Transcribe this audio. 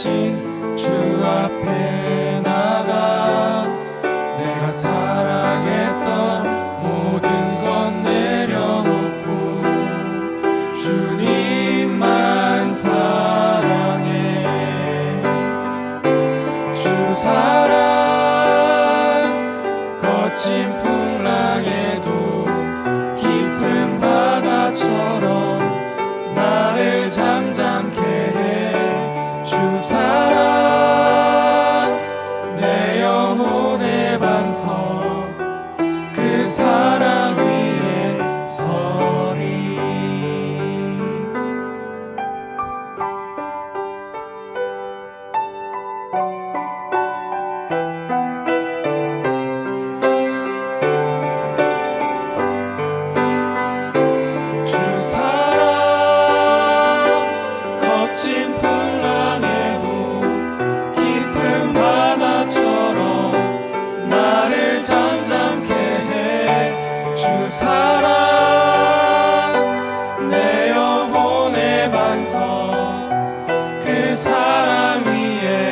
다시 주 앞에 나가. 내가 사랑했던 모든 것 내려놓고 주님만 사랑해. 주 사랑 거친 풍랑에도 깊은 바다처럼 나를 잠잠케 해. 사랑 내 영혼의 반성 그사 사랑 위에